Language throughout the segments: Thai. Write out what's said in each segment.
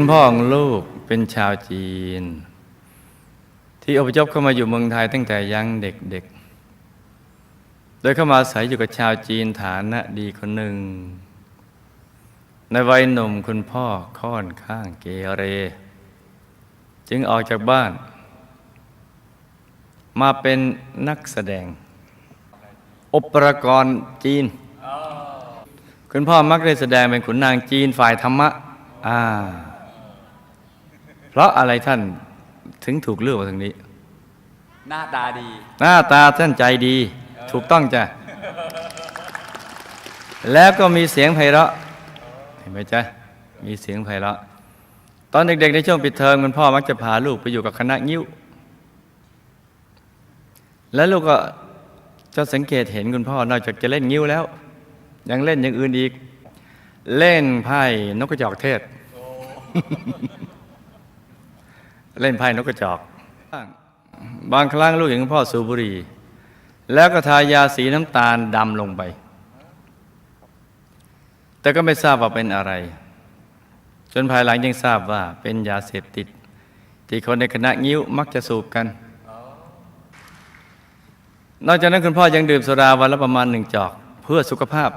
คุณพ่อของลูกเป็นชาวจีน ที่อพยพเข้ามาอยู่เมืองไทยตั้งแต่ยังเด็กๆ โดยเข้ามาอาศัยอยู่กับชาวจีนฐานะดีคนหนึ่ง ในวัยหนุ่มคุณพ่อค่อนข้างเกเร จึงออกจากบ้าน มาเป็นนักแสดงอุปกรณ์จีน คุณพ่อมักได้แสดงเป็นขุนนางจีนฝ่ายธรรมะ อ่า เพราะอะไรท่านถึงถูกเลือกมาทางนี้ หน้าตาดี หน้าตาท่านใจดี ถูกต้องจ้ะ แล้วก็มีเสียงไพเราะ เห็นไหมจ๊ะ มีเสียงไพเราะ ตอนเด็กๆ ในช่วงปิดเทอมคุณพ่อมักจะพาลูกไปอยู่กับคณะงิ้ว แล้วลูกก็จะสังเกตเห็นคุณพ่อนอกจากจะเล่นงิ้วแล้ว ยังเล่นอย่างอื่นอีก เล่นไพ่นกกระจอกเทศ เล่นไพ่นกกระจอก บางครั้งลูกเห็นพ่อสูบบุหรี่ แล้วก็ทายาสีน้ำตาลดำลงไป แต่ก็ไม่ทราบว่าเป็นอะไร จนภายหลังยังทราบว่าเป็นยาเสพติด ที่คนในคณะงิ้วมักจะสูบกัน นอกจากนั้นคุณพ่อยังดื่มสุราวันละประมาณหนึ่งจอก เพื่อสุขภาพ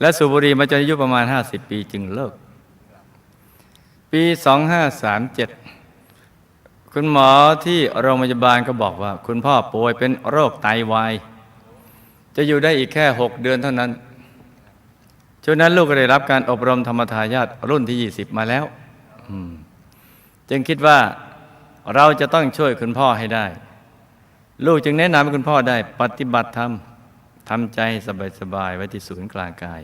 และสูบบุหรี่มาจนอายุประมาณ 50 ปีจึงเลิก ปี 2537 คุณหมอที่โรงพยาบาลก็บอกว่า คุณพ่อป่วยเป็นโรคไตวายจะอยู่ได้อีกแค่ 6 เดือนเท่านั้นช่วงนั้นลูกก็ได้รับการอบรมธรรมทายาทรุ่นที่ 20 มาแล้วจึงคิดว่าเราจะต้องช่วยคุณพ่อให้ได้ ลูกจึงแนะนำให้คุณพ่อได้ ปฏิบัติธรรมทำใจสบายๆไว้ที่ศูนย์กลางกาย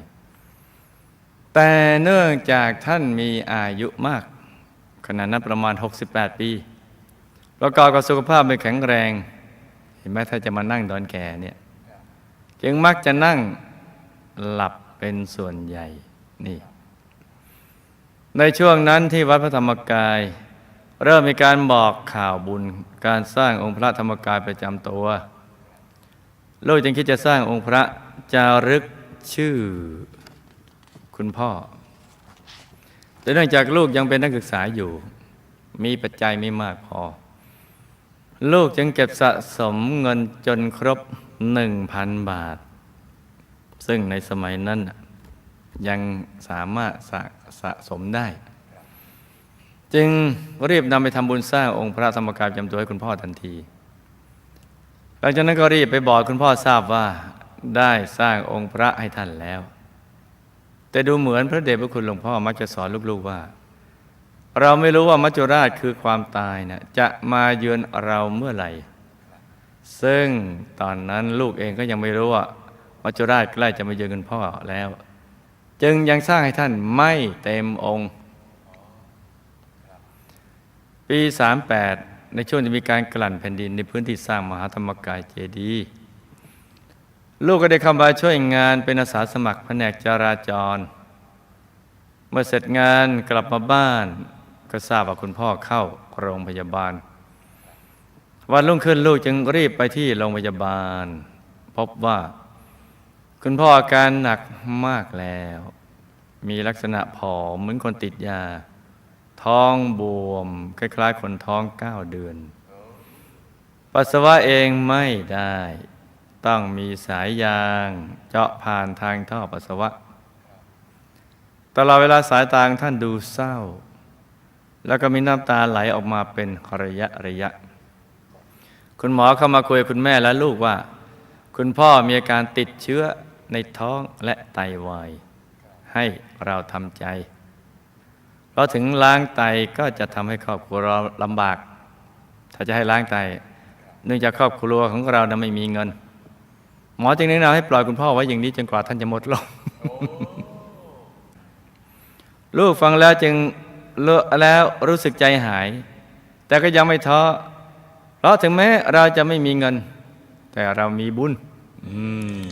แต่เนื่องจากท่านมีอายุมาก ขณะนั้นประมาณ 68 ปี ประกอบกับสุขภาพไม่แข็งแรง เห็นไหมถ้าจะมานั่งตอนแก่เนี่ยจึงมักจะนั่งหลับเป็นส่วนใหญ่นี่ ในช่วงนั้นที่วัดพระธรรมกาย เริ่มมีการบอกข่าวบุญ การสร้างองค์พระธรรมกายประจำตัวลูกจึงคิดจะสร้างองค์พระจารึกชื่อ คุณพ่อ แต่เนื่องจากลูกยังเป็นนักศึกษาอยู่ มีปัจจัยไม่มากพอ ลูกจึงเก็บสะสมเงินจนครบหนึ่งพันบาท ซึ่งในสมัยนั้นยังสามารถสะสะสมได้ จึงรีบนำไปทำบุญสร้างองค์พระธรรมกายจำตัวให้คุณพ่อทันที หลังจากนั้นก็รีบไปบอกคุณพ่อทราบว่าได้สร้างองค์พระให้ท่านแล้ว แต่ดูเหมือนพระเดชพระคุณหลวงพ่อมักจะสอนลูกๆว่า เราไม่รู้ว่ามัจจุราชคือความตายนะจะมาเยือนเราเมื่อไหร่ ซึ่งตอนนั้นลูกเองก็ยังไม่รู้ว่ามัจจุราชใกล้จะมาเยือนคุณพ่อแล้ว จึงยังสร้างให้ท่านไม่เต็มองค์ ปี 38 ในช่วงที่มีการกลั่นแผ่นดินในพื้นที่สร้างมหาธรรมกายเจดีย์ ลูกก็ได้เข้ามาช่วยงานเป็นอาสาสมัครแผนกจราจร เมื่อเสร็จงานกลับมาบ้าน ก็ทราบว่าคุณพ่อเข้าโรงพยาบาล วันรุ่งขึ้นลูกจึงรีบไปที่โรงพยาบาล พบว่า คุณพ่ออาการหนักมากแล้ว มีลักษณะผอมเหมือนคนติดยา ท้องบวม คล้ายๆคนท้องเก้าเดือน ปัสสาวะเองไม่ได้ ต้องมีสายยางเจาะผ่านทางท่อปัสสาวะ ตลอดเวลาสายตางท่านดูเศร้า แล้วก็มีน้ำตาไหลออกมาเป็นระยะระยะ คุณหมอเข้ามาคุยคุณแม่และลูกว่า คุณพ่อมีอาการติดเชื้อในท้องและไตวาย ให้เราทำใจเพราะถึงล้างไตก็จะทำให้ครอบครัวเราลำบาก ถ้าจะให้ล้างไต เนื่องจากครอบครัวของเรานะไม่มีเงิน หมอจึงแนะนำให้ปล่อยคุณพ่อไว้อย่างนี้จนกว่าท่านจะหมดลมลูกฟังแล้วจึงเลอะแล้วรู้สึกใจหาย แต่ก็ยังไม่ท้อเพราะถึงแม้เราจะไม่มีเงิน แต่เรามีบุญอืม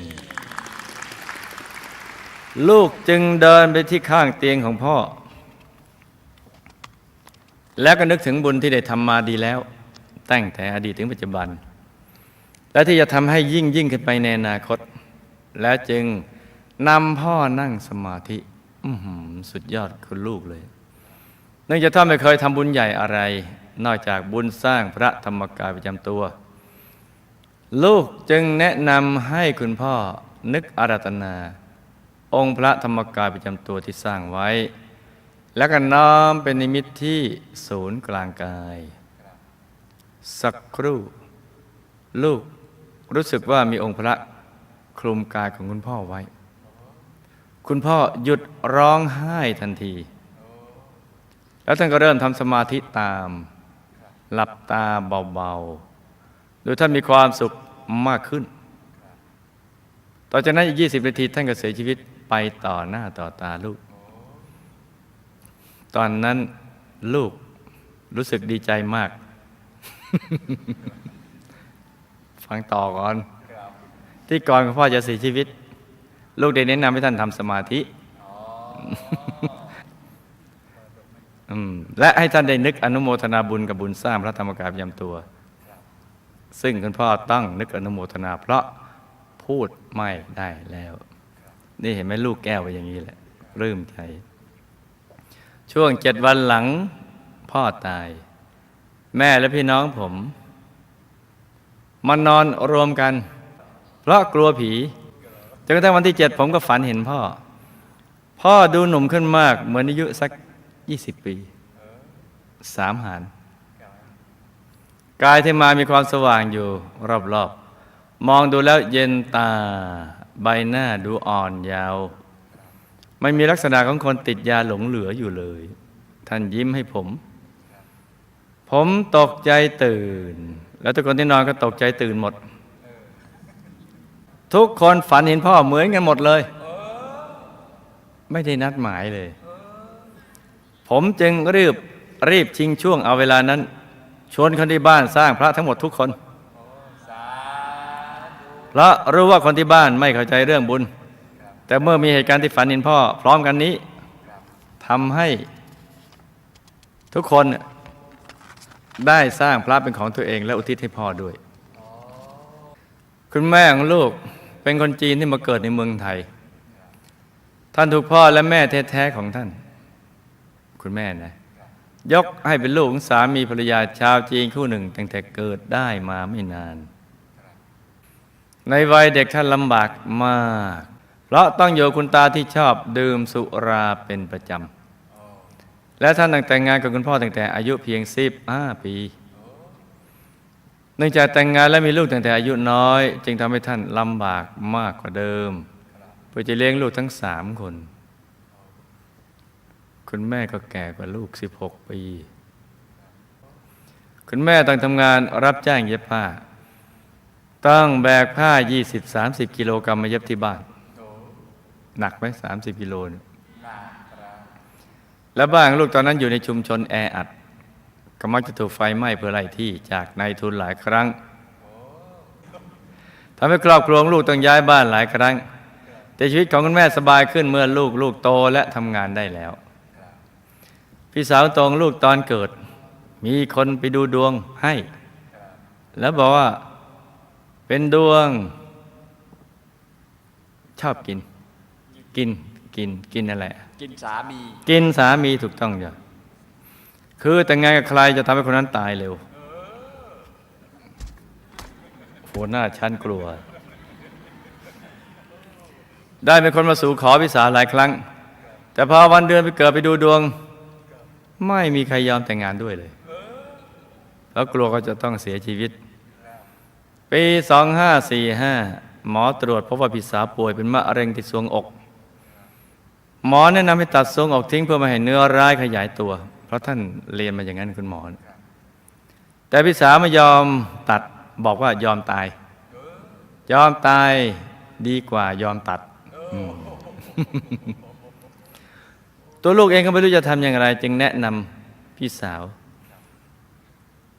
ลูกจึงเดินไปที่ข้างเตียงของพ่อ แล้วก็นึกถึงบุญที่ได้ทำมาดีแล้ว ตั้งแต่อดีตถึงปัจจุบัน และที่จะทำให้ยิ่งยิ่งขึ้นไปในอนาคต และจึงนำพ่อนั่งสมาธิสุดยอดคุณลูกเลยเนื่องจากท่านไม่เคยทำบุญใหญ่อะไร นอกจากบุญสร้างพระธรรมกายประจำตัว ลูกจึงแนะนำให้คุณพ่อนึกอาราธนา องค์พระธรรมกายประจำตัวที่สร้างไว้ แล้วก็น้อมเป็นนิมิตที่ศูนย์กลางกาย สักครู่ ลูก รู้สึกว่ามีองค์พระคลุมกายของคุณพ่อไว้ คุณพ่อหยุดร้องไห้ทันที แล้วท่านก็เริ่มทำสมาธิตาม หลับตาเบาๆ โดยท่านมีความสุขมากขึ้น ต่อจากนั้นอีก 20 นาทีท่านก็เสียชีวิตไปต่อหน้าต่อตาลูก ตอนนั้นลูกรู้สึกดีใจมาก ฟังต่อก่อน ที่ก่อนคุณพ่อจะเสียชีวิต ลูกได้แนะนำให้ท่านทำสมาธิอืมและให้ท่านได้นึกอนุโมทนาบุญกับบุญสร้างพระธรรมกายประจำตัว ซึ่งคุณพ่อต้องนึกอนุโมทนา เพราะพูดไม่ได้แล้ว นี่เห็นไหมลูกแก้วไว้อย่างนี้แหละเริ่มใจ ช่วงเจ็ดวันหลังพ่อตาย แม่และพี่น้องผม มานอนรวมกัน เพราะกลัวผีจนกระทั่งวันที่เจ็ดผมก็ฝันเห็นพ่อ พ่อดูหนุ่มขึ้นมาก เหมือนอายุสักยี่สิบปีสามหารกายที่มามีความสว่างอยู่รอบๆ มองดูแล้วเย็นตาใบหน้าดูอ่อนยาว ไม่มีลักษณะของคนติดยาหลงเหลืออยู่เลย ท่านยิ้มให้ผม ผมตกใจตื่น แล้วทุกคนที่นอนก็ตกใจตื่นหมด ทุกคนฝันเห็นพ่อเหมือนกันหมดเลย ไม่ได้นัดหมายเลย ผมจึงรีบรีบชิงช่วงเอาเวลานั้น ชวนคนที่บ้านสร้างพระทั้งหมดทุกคนเพราะรู้ว่าคนที่บ้านไม่เข้าใจเรื่องบุญ แต่เมื่อมีเหตุการณ์ที่ฝันเห็นพ่อ พร้อมกันนี้ทำให้ทุกคน ได้สร้างพระเป็นของตัวเอง และอุทิศให้พ่อด้วย คุณแม่ของลูกเป็นคนจีนที่มาเกิดในเมืองไทย ท่านถูกพ่อและแม่แท้ๆของท่าน คุณแม่นะ ยกให้เป็นลูกของสามีภรรยาชาวจีนคู่หนึ่ง ตั้งแต่เกิดได้มาไม่นาน ในวัยเด็กท่านลำบากมาก เพราะต้องอยู่กับคุณตาที่ชอบดื่มสุราเป็นประจำ และท่านแต่งงานกับคุณพ่อตั้งแต่อายุเพียงสิบห้าปีเนื่องจากแต่งงานและมีลูกตั้งแต่อายุน้อย จึงทำให้ท่านลำบากมากกว่าเดิมเพื่อจะเลี้ยงลูกทั้งสามคน คุณแม่ก็แก่กว่าลูก16ปี คุณแม่ต้องทำงานรับจ้างเย็บผ้า ต้องแบกผ้า 20-30 กิโลกรัมมาเย็บที่บ้าน หนักไหม30 กิโลเนี่ย และบ้านของลูกตอนนั้นอยู่ในชุมชนแออัดก็มักจะถูกไฟไหม้เพื่อไล่ที่จากนายทุนหลายครั้งทำให้ครอบครัวของลูกต้องย้ายบ้านหลายครั้ง แต่ชีวิตของคุณแม่สบายขึ้นเมื่อลูกลูกโตและทำงานได้แล้ว พี่สาวตรงลูกตอนเกิด มีคนไปดูดวงให้ แล้วบอกว่าเป็นดวง ชอบกิน กิน กินกินอะไรกินสามี กินสามีถูกต้องจ้ะคือแต่งงานกับใครจะทำให้คนนั้นตายเร็วหัวหน้าชั้นกลัว ได้เป็นคนมาสู่ขอพิสาหลายครั้ง แต่พอวันเดือนไปเกิดไปดูดวง ไม่มีใครยอมแต่งงานด้วยเลย แล้วกลัวก็จะต้องเสียชีวิต ปี 2545 หมอตรวจพบว่าพี่สาวป่วยเป็นมะเร็งที่ทรวงอก หมอแนะนำให้ตัดทรงออกทิ้งเพื่อไม่ให้เนื้อร้ายขยายตัว เพราะท่านเรียนมาอย่างนั้นคุณหมอ แต่พี่สาวไม่ยอมตัดบอกว่ายอมตาย ยอมตายดีกว่ายอมตัด ตัวลูกเองก็ไม่รู้จะทำอย่างไร จึงแนะนำพี่สาว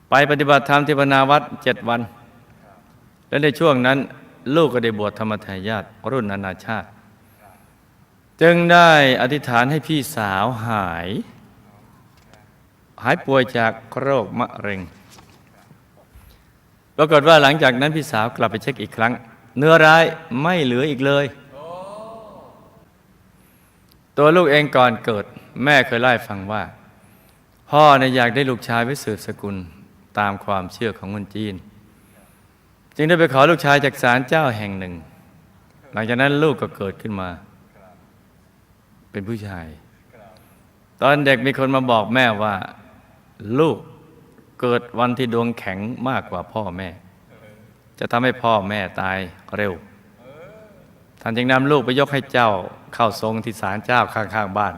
ไปปฏิบัติธรรมที่พนาวัดเจ็ดวัน และในช่วงนั้น ลูกก็ได้บวชธรรมทายาทรุ่นนานาชาติ จึงได้อธิษฐานให้พี่สาวหาย หายป่วยจากโรคมะเร็ง ปรากฏว่าหลังจากนั้นพี่สาวกลับไปเช็คอีกครั้ง เนื้อร้ายไม่เหลืออีกเลย ตัวลูกเองก่อนเกิด แม่เคยเล่าให้ฟังว่า พ่อเนี่ยอยากได้ลูกชายไว้สืบสกุลตามความเชื่อของคนจีน จึงได้ไปขอลูกชายจากศาลเจ้าแห่งหนึ่งหลังจากนั้นลูกก็เกิดขึ้นมา เป็นผู้ชาย ตอนเด็กมีคนมาบอกแม่ว่า ลูกเกิดวันที่ดวงแข็งมากกว่าพ่อแม่ จะทำให้พ่อแม่ตายเร็ว ท่านจึงนำลูกไปยกให้เจ้าเข้าทรงที่ศาลเจ้าข้างๆบ้าน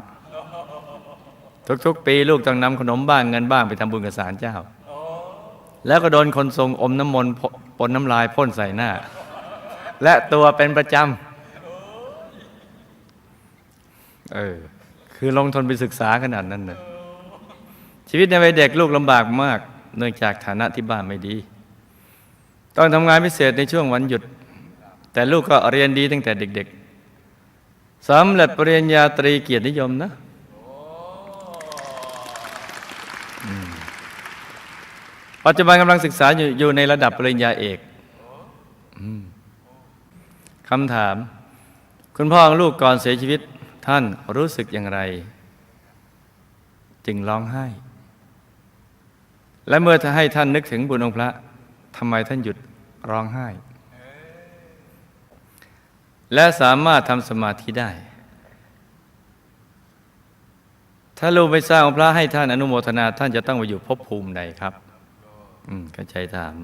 ทุกๆ ปีลูกต้องนำขนมบ้างเงินบ้างไปทำบุญกับศาลเจ้า แล้วก็โดนคนทรงอมน้ำมนต์ปนน้ำลายพ่นใส่หน้า และตัวเป็นประจำ เออ คือลงทุนไปศึกษาขนาดนั้นนะชีวิตในวัยเด็กลูกลำบากมาก เนื่องจากฐานะที่บ้านไม่ดี ต้องทำงานพิเศษในช่วงวันหยุด แต่ลูกก็เรียนดีตั้งแต่เด็ก ๆสำเร็จปริญญาตรีเกียรตินิยมนะปัจจุบันกำลังศึกษาอยู่อยู่ในระดับปริญญาเอกอคำถาม คุณพ่อของลูกก่อนเสียชีวิต ท่านรู้สึกอย่างไร จึงร้องไห้ และเมื่อให้ท่านนึกถึงบุญองค์พระทำไมท่านหยุดร้องไห้ และสามารถทำสมาธิได้ ถ้าลูกไม่สร้างองค์พระให้ท่านอนุโมทนา ท่านจะต้องไปอยู่ภพภูมิใดครับ อืมเข้าใจถาม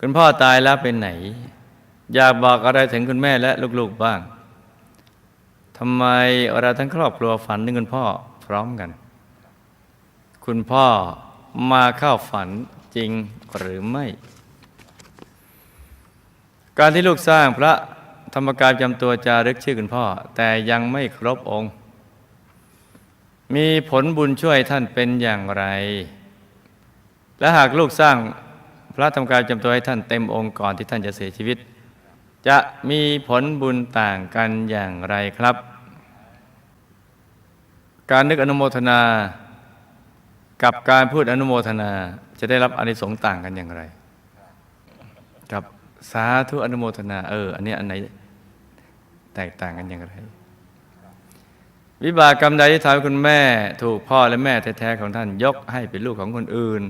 คุณพ่อตายแล้วเป็นไหน อยากบอกอะไรถึงคุณแม่และลูกๆบ้าง ทำไมเราทั้งครอบครัวฝันถึงคุณพ่อพร้อมกัน คุณพ่อมาเข้าฝันจริงหรือไม่ การที่ลูกสร้างพระธรรมกายจำตัวจารึกชื่อคุณพ่อ แต่ยังไม่ครบองค์ มีผลบุญช่วยท่านเป็นอย่างไร และหากลูกสร้างพระธรรมกายจำตัวให้ท่านเต็มองค์ก่อนที่ท่านจะเสียชีวิต จะมีผลบุญต่างกันอย่างไรครับ การนึกอนุโมทนา กับการพูดอนุโมทนาจะได้รับอานิสงส์ต่างกันอย่างไร กับสาธุอนุโมทนา เออ อันนี้อันไหนแตกต่างกันอย่างไร วิบากกรรมใดที่ทำให้คุณแม่ ถูกพ่อและแม่แท้ๆของท่านยกให้เป็นลูกของคนอื่น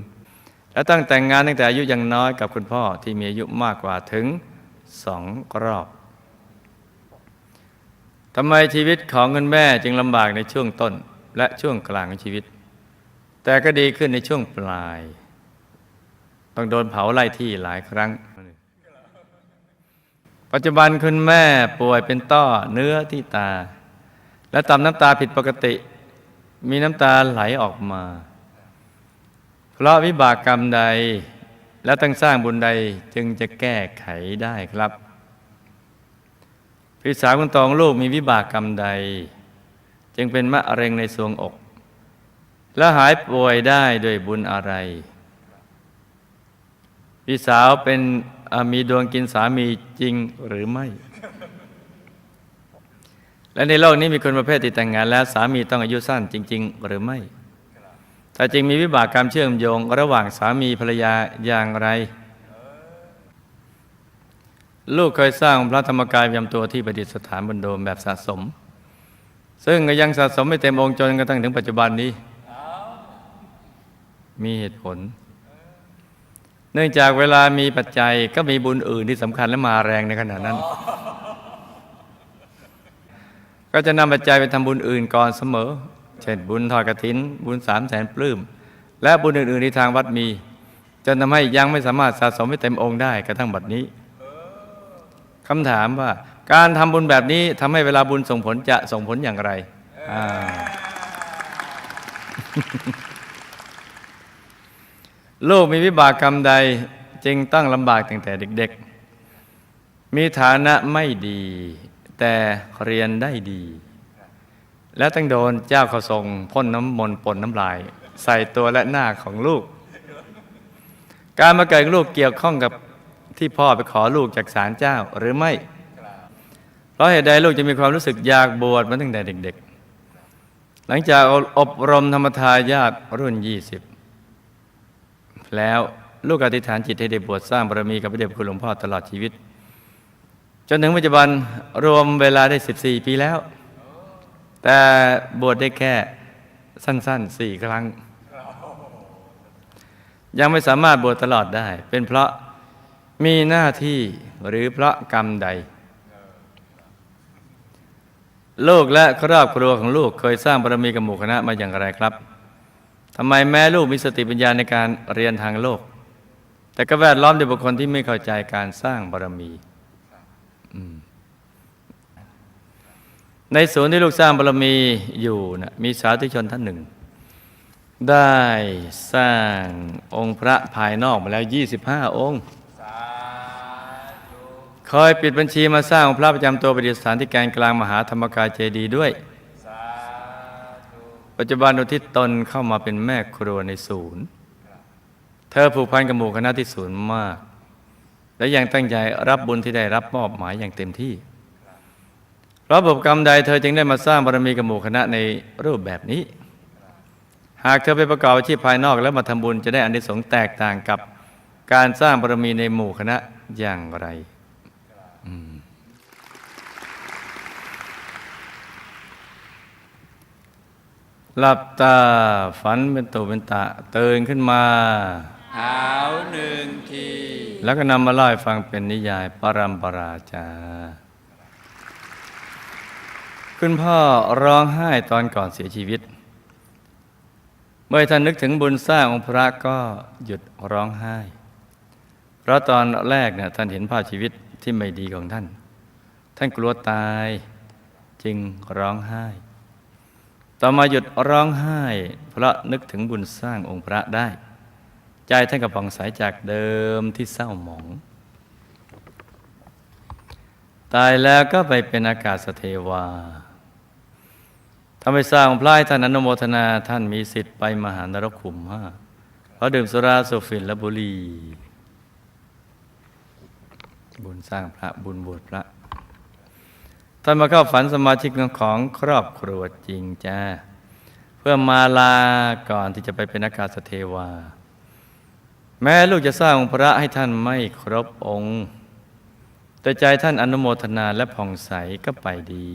และตั้งแต่งงานตั้งแต่อายุยังน้อยกับคุณพ่อที่มีอายุมากกว่าถึง สองรอบทำไมชีวิตของคุณแม่จึงลำบากในช่วงต้น และช่วงกลางของชีวิต แต่ก็ดีขึ้นในช่วงปลาย ต้องโดนเผาไล่ที่หลายครั้ง ปัจจุบันคุณแม่ป่วยเป็นต้อเนื้อที่ตา และต่ำน้ำตาผิดปกติ มีน้ำตาไหลออกมา เพราะวิบากกรรมใด และต้องสร้างบุญใดจึงจะแก้ไขได้ครับพี่สาวคุณตองลูกมีวิบากกรรมใด จึงเป็นมะเร็งในสวงอก และหายป่วยได้ด้วยบุญอะไรพี่สาวเป็นมีดวงกินสามีจริงหรือไม่ และในโลกนี้มีคนประเภทที่แต่งงานแล้วสามีต้องอายุสั้นจริง ๆ หรือไม่ ถ้าจริงมีวิบากกรรมเชื่อมโยงระหว่างสามีภรรยาอย่างไร ลูกเคยสร้างพระธรรมกายประจำตัวที่ประดิษฐานบนโดมแบบสะสม ซึ่งก็ยังสะสมไม่เต็มองค์จนกระทั่งถึงปัจจุบันนี้ มีเหตุผล เนื่องจากเวลามีปัจจัยก็มีบุญอื่นที่สำคัญและมาแรงในขณะนั้น ก็จะนำปัจจัยไปทำบุญอื่นก่อนเสมอ ช่น บุญทอดกระถิน บุญสามแสนปลื้ม และบุญอื่นๆที่ทางวัดมี จนทำให้ยังไม่สามารถสะสมให้เต็มองค์ได้กระทั่งบัดนี้คำถามว่าการทำบุญแบบนี้ทำให้เวลาบุญส่งผลจะส่งผลอย่างไร ลูกมีวิบากกรรมใดจึงต้องลำบากตั้งแต่เด็ก ๆ มีฐานะไม่ดี แต่เรียนได้ดี และต้องโดนเจ้าเขาทรงพ่นน้ำมนต์ปนน้ำลาย ใส่ตัวและหน้าของลูก การมาเกิดลูกเกี่ยวข้องกับที่พ่อไปขอลูกจากศาลเจ้าหรือไม่ เพราะเหตุใดลูกจะมีความรู้สึกอยากบวชมาตั้งแต่เด็ก ๆ หลังจากอบรมธรรมทายาทรุ่น20แล้วลูกอธิษฐานจิตให้ได้บวชสร้างบารมีกับพระเดชพระคุณหลวงพ่อตลอดชีวิต จนถึงปัจจุบันรวมเวลาได้ 14 ปีแล้ว แต่บวชได้แค่สั้นๆสี่ครั้ง ยังไม่สามารถบวชตลอดได้ เป็นเพราะมีหน้าที่หรือเพราะกรรมใด ลูกและครอบครัวของลูกเคยสร้างบารมีกับหมู่คณะมาอย่างไรครับทำไมแม้ลูกมีสติปัญญาในการเรียนทางโลก แต่ก็แวดล้อมด้วยบุคคลที่ไม่เข้าใจการสร้างบารมี อืม ในศูนย์ที่ลูกสร้างบารมีอยู่นะมีสาธุชนท่านหนึ่ง ได้สร้างองค์พระภายนอกมาแล้ว 25 องค์คอยปิดบัญชีมาสร้างองค์พระประจำตัวประดิษฐานที่แกนกลางมหาธรรมกายเจดีย์ด้วย ปัจจุบันอุทิศตนเข้ามาเป็นแม่ครัวในศูนย์ เธอผูกพันกับหมู่คณะที่ศูนย์มาก และยังตั้งใจรับบุญที่ได้รับมอบหมายอย่างเต็มที่ เพราะบุพกรรมใดเธอจึงได้มาสร้างบารมีกับหมู่คณะในรูปแบบนี้ หากเธอไปประกอบอาชีพภายนอกแล้วมาทำบุญจะได้อานิสงส์แตกต่างกับการสร้างบารมีในหมู่คณะอย่างไรอืมหลับตาฝันเป็นตุเป็นตะตื่นขึ้นมาหาวหนึ่งที แล้วก็นำมาเล่าให้ฟังเป็นนิยายปรัมปราจา คุณพ่อร้องไห้ตอนก่อนเสียชีวิต เมื่อท่านนึกถึงบุญสร้างองค์พระก็หยุดร้องไห้ เพราะตอนแรกเนี่ยท่านเห็นภาพชีวิตที่ไม่ดีของท่าน ท่านกลัวตายจึงร้องไห้ ต่อมาหยุดร้องไห้ เพราะนึกถึงบุญสร้างองค์พระได้ ใจท่านก็ผ่องใสจากเดิมที่เศร้าหมอง ตายแล้วก็ไปเป็นอากาศเทวา ทำให้สร้างพระให้ท่านอนุโมทนาท่านมีสิทธิ์ไปมหานรกขุมห้าเพราะดื่มสุราสูบฝิ่นและบุหรี่บุญสร้างพระบุญบวชพระ ท่านมาเข้าฝันสมาชิกของครอบครัวจริงจ้าเพื่อมาลาก่อนที่จะไปเป็นอากาศเทวา แม้ลูกจะสร้างองค์พระให้ท่านไม่ครบองค์ แต่ใจท่านอนุโมทนาและผ่องใสก็ไปดี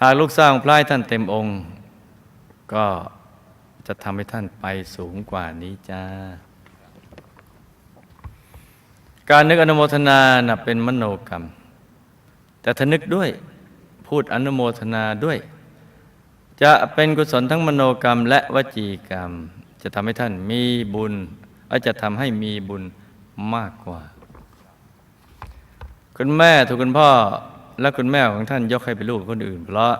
หากลูกสร้างองพระให้ท่านเต็มองค์ ก็จะทำให้ท่านไปสูงกว่านี้จ้า การนึกอนุโมทนานะเป็นมโนกรรม แต่ถ้านึกด้วยพูดอนุโมทนาด้วย จะเป็นกุศลทั้งมโนกรรมและวจีกรรม จะทำให้ท่านมีบุญอาจจะทำให้มีบุญมากกว่า คุณแม่ถูกคุณพ่อ และคุณแม่ของท่านยกให้เป็นลูกคนอื่น เพราะ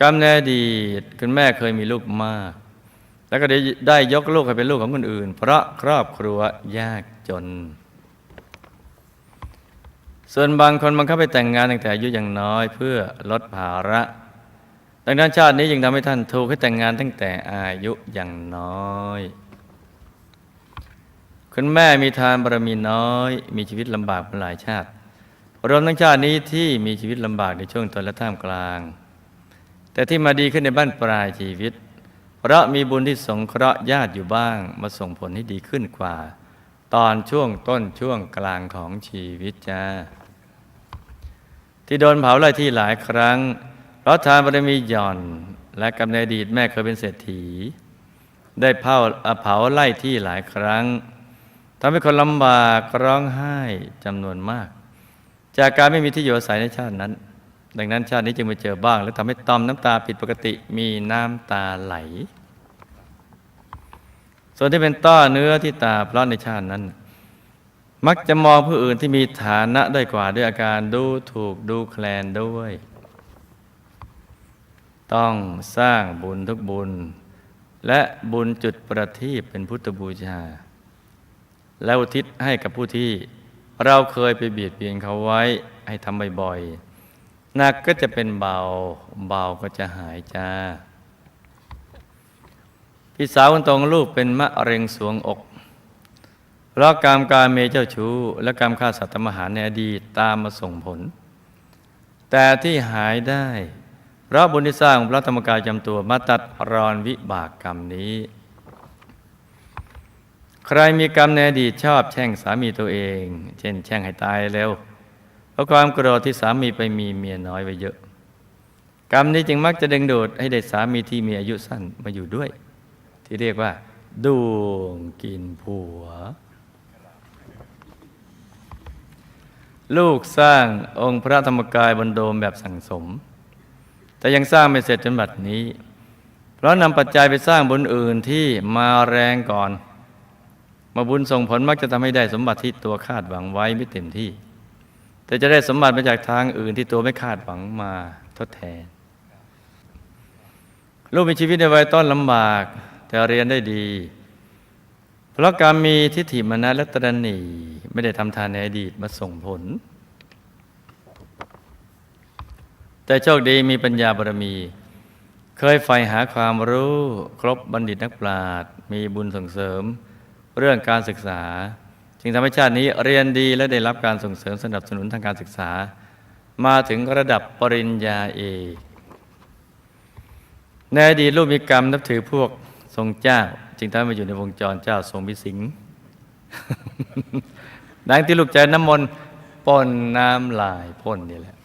กรรมในอดีตคุณแม่เคยมีลูกมาก แล้วก็ได้ได้ยกลูกให้เป็นลูกของคนอื่น เพราะครอบครัวยากจน ส่วนบางคนบังคับไปแต่งงานตั้งแต่อายุยังน้อยเพื่อลดภาระดังนั้นชาตินี้จึงทำให้ท่านถูกให้แต่งงานตั้งแต่อายุยังน้อย คุณแม่มีทานบารมีน้อย มีชีวิตลำบากมาหลายชาติ รวมทั้งชาตินี้ที่มีชีวิตลำบากในช่วงต้นและท่ามกลาง แต่ที่มาดีขึ้นในบ้านปลายชีวิต เพราะมีบุญที่สงเคราะห์ญาติอยู่บ้าง มาส่งผลให้ดีขึ้นกว่า ตอนช่วงต้นช่วงกลางของชีวิตจ้าที่โดนเผาไล่ที่หลายครั้ง เพราะทานบารมีหย่อน และกำเนิดดีตแม่เคยเป็นเศรษฐี ได้เผาเผาไล่ที่หลายครั้งทำให้คนลำบากร้องไห้จำนวนมาก จากการไม่มีที่อยู่อาศัยในชาตินั้น ดังนั้นชาตินี้จึงไปเจอบ้าง และทำให้ตอมน้ำตาผิดปกติมีน้ำตาไหล ส่วนที่เป็นต้อเนื้อที่ตาเพราะในชาตินั้น มักจะมองผู้อื่นที่มีฐานะได้กว่าด้วยอาการดูถูกดูแคลนด้วย ต้องสร้างบุญทุกบุญ และบุญจุดประทีปเป็นพุทธบูชา แล้วอุทิศให้กับผู้ที่ เราเคยไปเบียดเบียนเขาไว้ให้ทำบ่อยๆหนักก็จะเป็นเบา เบาก็จะหายจ้า พี่สาวคนตของลูกเป็นมะเร็งสวงอก เพราะกรรมการเมเจ้าชู้ และกรรมฆ่าสัตว์ทำอาหารในอดีตตามมาส่งผล แต่ที่หายได้ เพราะบุญที่สร้างพระธรรมกายจำตัวมาตัดรอนวิบากกรรมนี้ ใครมีกรรมในอดีตชอบแช่งสามีตัวเอง เช่น แช่งให้ตายเร็วเพราะความโกรธที่สามีไปมีเมียน้อยไว้เยอะ กรรมนี้จึงมักจะดึงดูดให้ได้สามีที่มีอายุสั้นมาอยู่ด้วย ที่เรียกว่าดวงกินผัว ลูกสร้างองค์พระธรรมกายบนโดมแบบสั่งสม แต่ยังสร้างไม่เสร็จจนบัดนี้ เพราะนำปัจจัยไปสร้างบุญอื่นที่มาแรงก่อน มาบุญส่งผลมักจะทำให้ได้สมบัติที่ตัวคาดหวังไว้ไม่เต็มที่ แต่จะได้สมบัติมาจากทางอื่นที่ตัวไม่คาดหวังมาทดแทน ลูกมีชีวิตในวัยต้นลำบาก แต่เรียนได้ดี เพราะการมีทิฏฐิมานะและตระหนี่ไม่ได้ทำทานในอดีตมาส่งผล แต่โชคดีมีปัญญาบารมีเคยใฝ่หาความรู้ ครบบัณฑิตนักปราชญ์มีบุญส่งเสริม เรื่องการศึกษา จึงทำให้ชาตินี้เรียนดีและได้รับการส่งเสริมสนับสนุนทางการศึกษา มาถึงระดับปริญญาเอกในอดีตลูกมีกรรมนับถือพวกทรงเจ้า จึงทำให้มาอยู่ในวงจรเจ้าทรงพิสิงดังที่ลูกใจน้ำมนต์ปนน้ำลายพ่นนี่แหละ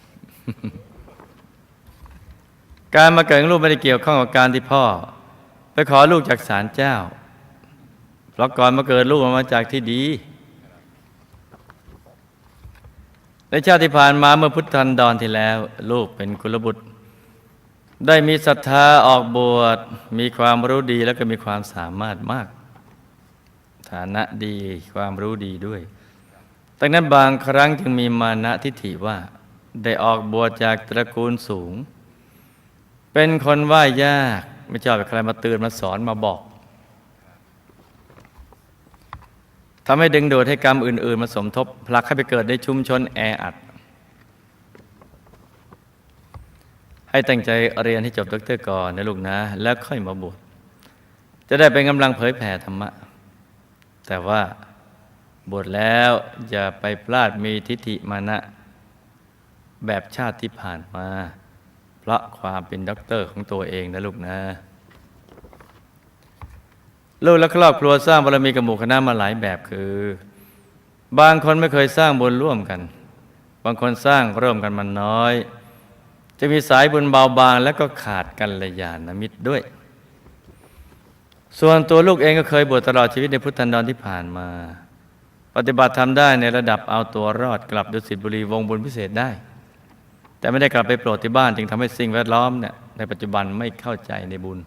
การมาเกิดของลูกไม่ได้เกี่ยวข้องกับการที่พ่อ ไปขอลูกจากศาลเจ้า เพราะก่อนมาเกิดลูกมาจากที่ดีในชาติที่ผ่านมาเมื่อพุทธันดรที่แล้ว ลูกเป็นกุลบุตร ได้มีศรัทธาออกบวชมีความรู้ดีแล้วก็มีความสามารถมาก ฐานะดีความรู้ดีด้วยดังนั้นบางครั้งจึงมีมานะทิฏฐิว่า ได้ออกบวชจากตระกูลสูง เป็นคนไหว้ยากไม่ชอบใครมาเตือนมาสอนมาบอกทำให้ดึงดูดให้กรรมอื่น ๆ มาสมทบผลักให้ไปเกิดในชุมชนแออัด ให้ตั้งใจเรียนให้จบด็อกเตอร์ก่อนนะลูกนะ แล้วค่อยมาบวชจะได้เป็นกำลังเผยแผ่ธรรมะ แต่ว่าบวชแล้วอย่าไปพลาดมีทิฏฐิมานะ แบบชาติที่ผ่านมา เพราะความเป็นด็อกเตอร์ของตัวเองนะลูกนะ ลูกและครอบครัวสร้างบารมีกับหมู่คณะมาหลายแบบคือ บางคนไม่เคยสร้างบุญร่วมกัน บางคนสร้างร่วมกันมันน้อย จะมีสายบุญเบาบางและก็ขาดกันระยาณมิตรด้วย ส่วนตัวลูกเองก็เคยบวชตลอดชีวิตในพุทธันดรที่ผ่านมา ปฏิบัติทำได้ในระดับเอาตัวรอดกลับดุสิตบุรีวงบุญพิเศษได้ แต่ไม่ได้กลับไปโปรดที่บ้านจึงทำให้สิ่งแวดล้อมเนี่ยในปัจจุบันไม่เข้าใจในบุญ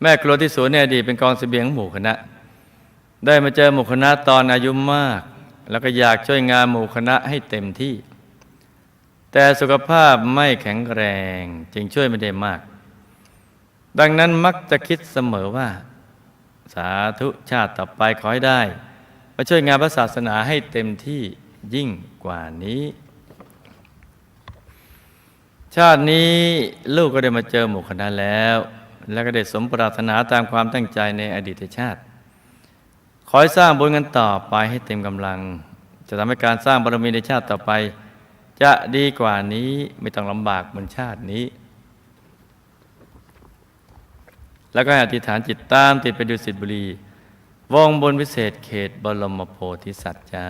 แม่ครัวที่สวนในอดีตเป็นกองเสบียงหมู่คณะ ได้มาเจอหมู่คณะตอนอายุมาก แล้วก็อยากช่วยงานหมู่คณะให้เต็มที่ แต่สุขภาพไม่แข็งแรงจึงช่วยไม่ได้มาก ดังนั้นมักจะคิดเสมอว่า สาธุชาติต่อไปขอให้ได้ มาช่วยงานพระศาสนาให้เต็มที่ยิ่งกว่านี้ชาตินี้ลูกก็ได้มาเจอหมู่คณะแล้ว แล้วก็ได้สมปรารถนาตามความตั้งใจในอดีตชาติ ขอให้สร้างบุญกันต่อไปให้เต็มกำลัง จะทำให้การสร้างบารมีในชาติต่อไป จะดีกว่านี้ไม่ต้องลำบากเหมือนชาตินี้ แล้วก็อธิษฐานจิตตามติดไปดูสิทธิบุรีวงบนวิเศษเขตบรมโพธิสัตว์จ้า